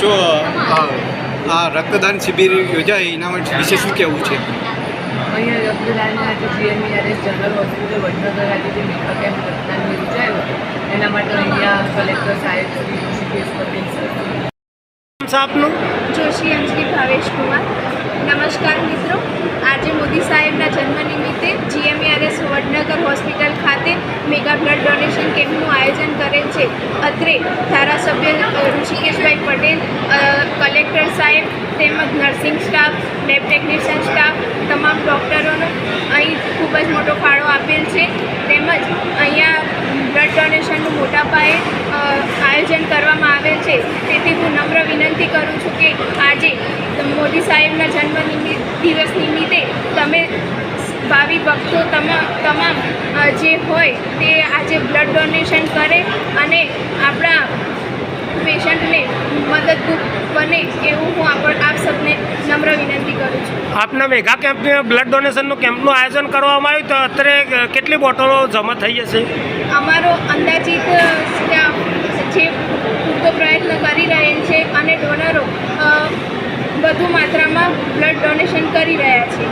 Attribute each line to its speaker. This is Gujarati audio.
Speaker 1: શું આ રક્તદાન શિબિર યોજાય એના માટે વિશે શું કહેવું છે?
Speaker 2: અહીંયા રક્તદાન આજે જીએમઈઆરએસ જનરલ હોસ્પિટલ વડનગર આજે જે મેગા કેમ્પ રક્તદાન યોજાયો એના માટે અહીંયા કલેક્ટર સાહેબ શ્રી ઋષિકેશ પટેલ સર.
Speaker 3: આપનું?
Speaker 4: જોશી અંજલી ભાવેશ કુમાર નમસ્કાર મિત્રો. આજે મોદી સાહેબના જન્મ નિમિત્તે GMRS Vadnagar hospital mega blood donation કેમ્પનું આયોજન કરેલ છે. અત્રે ધારાસભ્ય ઋષિકેશભાઈ પટેલ કલેક્ટર સાહેબ, તેમજ nursing staff, lab technician staff, તમામ ડૉક્ટરોનો અહીં ખૂબ જ મોટો ફાળો આપેલ છે. તેમજ અહીંયા બ્લડ ડોનેશનનું મોટા પાયે આયોજન કરવામાં આવેલ છે. તેથી હું નમ્ર વિનંતી કરું છું કે આજે મોદી સાહેબના જન્મ દિવસ નિમિત્તે તમે ભાવિ ભક્તો તમામ તમામ જે હોય તે આજે બ્લડ ડોનેશન કરે અને આપણા પેશન્ટને મદદરૂપ બને એવું હું આપણ આપ સૌને નમ્ર વિનંતી કરું છું.
Speaker 3: આપના મેગા કેમ્પની બ્લડ ડોનેશનનું કેમ્પનું આયોજન કરવામાં આવ્યું તો અત્યારે કેટલી બોટલો જમા થઈ જશે?
Speaker 4: અમારો અંદાજિત જે પૂરતો પ્રયત્ન કરી રહેલ છે અને ડોનરો વધુ માત્રામાં બ્લડ ડોનેશન કરી રહ્યા છે.